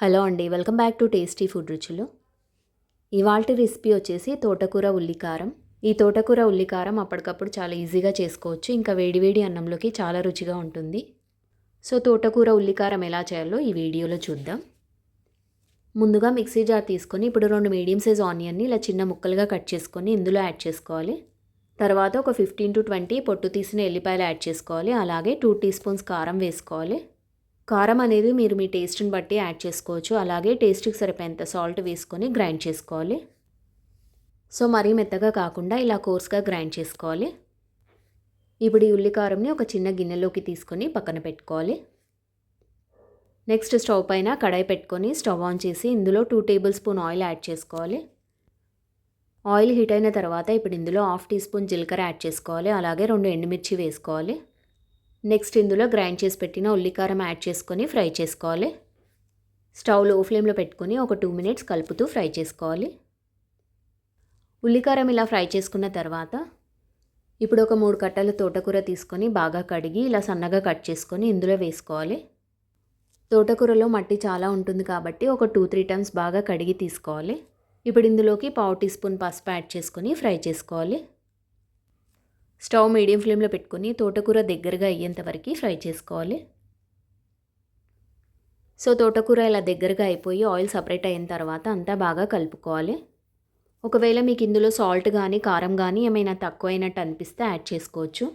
Hello అండి welcome back to tasty food రుచులు. ఇవాళ రెసిపీ వచ్చేసి తోటకూర ఉల్లికారం. ఈ తోటకూర ఉల్లికారం అప్పటికప్పుడు చాలా ఈజీగా చేసుకోవచ్చు ఇంకా వేడివేడి అన్నంలోకి చాలా రుచిగా ఉంటుంది. సో తోటకూర ఉల్లికారం ఎలా చేయాలో ఈ వీడియోలో చూద్దాం. ముందుగా మిక్సీ జార్ తీసుకొని ఇప్పుడు రెండు మీడియం సైజ్ ఆనియన్ని ఇలా చిన్న ముక్కలుగా కట్ చేసుకొని ఇందులో యాడ్ చేసుకోవాలి. తర్వాత ఒక ఫిఫ్టీన్ టు ట్వంటీ పొట్టు తీసిన ఎల్లిపాయలు యాడ్ చేసుకోవాలి. అలాగే టూ టీ స్పూన్స్ కారం వేసుకోవాలి. కారం అనేది మీరు మీ టేస్ట్ని బట్టి యాడ్ చేసుకోవచ్చు. అలాగే టేస్ట్కి సరిపోయేంత సాల్ట్ వేసుకొని గ్రైండ్ చేసుకోవాలి. సో మరీ మెత్తగా కాకుండా ఇలా కోర్స్గా గ్రైండ్ చేసుకోవాలి. ఇప్పుడు ఈ ఉల్లికారంని ఒక చిన్న గిన్నెలోకి తీసుకొని పక్కన పెట్టుకోవాలి. నెక్స్ట్ స్టవ్ పైన కడాయి పెట్టుకొని స్టవ్ ఆన్ చేసి ఇందులో two tablespoon oil add చేసుకోవాలి. ఆయిల్ హీట్ అయిన తర్వాత ఇప్పుడు ఇందులో హాఫ్ టీ స్పూన్ జీలకర్ర యాడ్ చేసుకోవాలి. అలాగే రెండు ఎండుమిర్చి వేసుకోవాలి. నెక్స్ట్ ఇందులో గ్రైండ్ చేసి పెట్టిన ఉల్లికారం యాడ్ చేసుకొని ఫ్రై చేసుకోవాలి. స్టవ్లో ఫ్లేమ్లో పెట్టుకొని ఒక టూ మినిట్స్ కలుపుతూ ఫ్రై చేసుకోవాలి. ఉల్లికారం ఇలా ఫ్రై చేసుకున్న తర్వాత ఇప్పుడు ఒక మూడు కట్టల తోటకూర తీసుకొని బాగా కడిగి ఇలా సన్నగా కట్ చేసుకొని ఇందులో వేసుకోవాలి. తోటకూరలో మట్టి చాలా ఉంటుంది కాబట్టి ఒక టూ త్రీ టైమ్స్ బాగా కడిగి తీసుకోవాలి. ఇప్పుడు ఇందులోకి పావు టీ స్పూన్ పసుపు యాడ్ చేసుకొని ఫ్రై చేసుకోవాలి. స్టవ్ మీడియం ఫ్లేమ్లో పెట్టుకుని తోటకూర దగ్గరగా అయ్యేంత వరకు ఫ్రై చేసుకోవాలి. సో తోటకూర ఇలా దగ్గరగా అయిపోయి ఆయిల్ సపరేట్ అయిన తర్వాత అంతా బాగా కలుపుకోవాలి. ఒకవేళ మీకు ఇందులో సాల్ట్ కానీ కారం కానీ ఏమైనా తక్కువైనట్టు అనిపిస్తే యాడ్ చేసుకోవచ్చు.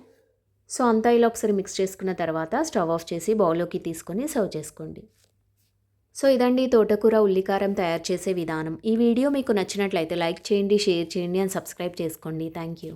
సో అంతా ఇలా ఒకసారి మిక్స్ చేసుకున్న తర్వాత స్టవ్ ఆఫ్ చేసి బౌల్లోకి తీసుకొని సర్వ్ చేసుకోండి. సో ఇదండి తోటకూర ఉల్లికారం తయారు చేసే విధానం. ఈ వీడియో మీకు నచ్చినట్లయితే లైక్ చేయండి షేర్ చేయండి అండ్ సబ్స్క్రైబ్ చేసుకోండి. Thank you.